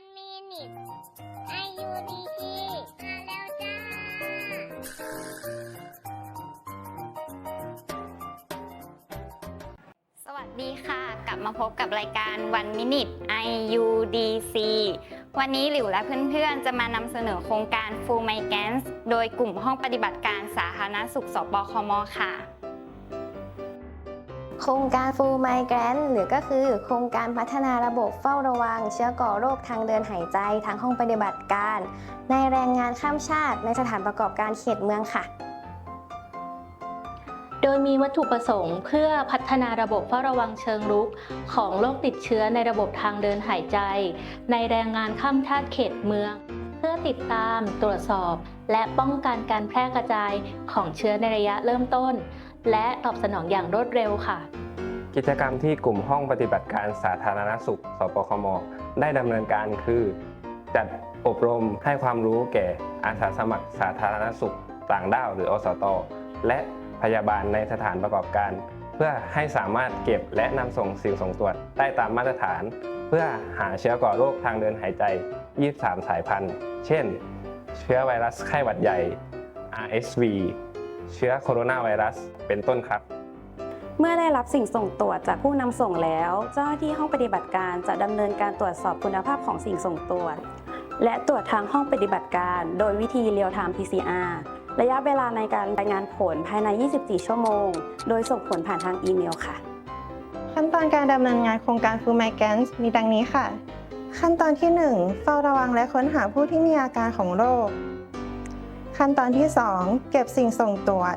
one minute อายุดีทีมาแล้วจ้า สวัสดีค่ะ กลับมาพบกับรายการ One Minute IUDC วันนี้หลิวและเพื่อนๆ จะมานำเสนอโครงการ Full m i g r a n t โดยกลุ่มห้องปฏิบัติการสาธารณสุขสปคมค่ะ โครงการ Full Migrant หรือก็คือโครงการพัฒนาระบบเฝ้าระวัง เชื้อก่อโรคทางเดินหายใจทางห้องปฏิบัติการ ในแรงงานข้ามชาติในสถานประกอบการเขตเมืองค่ะ โดยมีวัตถุประสงค์ เพื่อพัฒนาระบบเฝ้าระวังเชิงรุก ของโรคติดเชื้อในระบบทางเดินหายใจ ในแรงงานข้ามชาติเขตเมืองเพื่อติดตาม ตรวจสอบ และป้องกันการแพร่กระจายของเชื้อในระยะเริ่มต้น และตอบสนองอย่างรวดเร็วค่ะ กิจกรรมที่กลุ่มห้องปฏิบัติการสาธารณสุข สปคม ได้ดำเนินการคือ จัดอบรมให้ความรู้แก่อาสาสมัครสาธารณสุข ต่างด้าวหรืออสต และพยาบาลในสถานประกอบการ เพื่อให้สามารถเก็บและนำส่งสิ่งส่งตรวจได้ตามมาตรฐาน เพื่อหาเชื้อก่อโรคทางเดินหายใจ 23 สายพันธุ์ เช่น เชื้อไวรัสไข้หวัดใหญ่ RSV เชื้อโคโรนาไวรัสเป็นต้นครับ เมื่อได้รับสิ่งส่งตรวจจากผู้นำส่งแล้ว เจ้าหน้าที่ห้องปฏิบัติการจะดำเนินการตรวจสอบคุณภาพของสิ่งส่งตรวจ และตรวจทางห้องปฏิบัติการ โดยวิธี Real Time PCR ระยะเวลาในการรายงานผลภายใน 24 ชั่วโมง โดยส่งผลผ่านทางอีเมลค่ะ ขั้นตอนการดำเนินงานโครงการ Full Migrants มีดังนี้ค่ะ ขั้นตอนที่ 1 เฝ้าระวังและค้นหาผู้ที่มีอาการของโรค ขั้นตอนที่ 2 เก็บสิ่งส่งตรวจ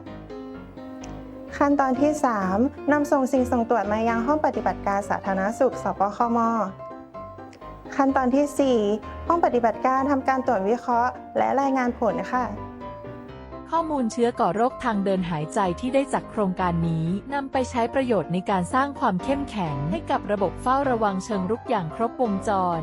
ขั้นตอนที่ 3 นำส่งสิ่งส่งตรวจมายังห้องปฏิบัติการสาธารณสุขสปคม ขั้นตอนที่ 4 ห้องปฏิบัติการทำการตรวจวิเคราะห์ และรายงานผลค่ะข้อมูลเชื้อก่อโรคทางเดินหายใจที่ได้จากโครงการนี้นำไปใช้ประโยชน์ในการสร้างความเข้มแข็งให้กับระบบเฝ้าระวังเชิงรุกอย่างครบวงจร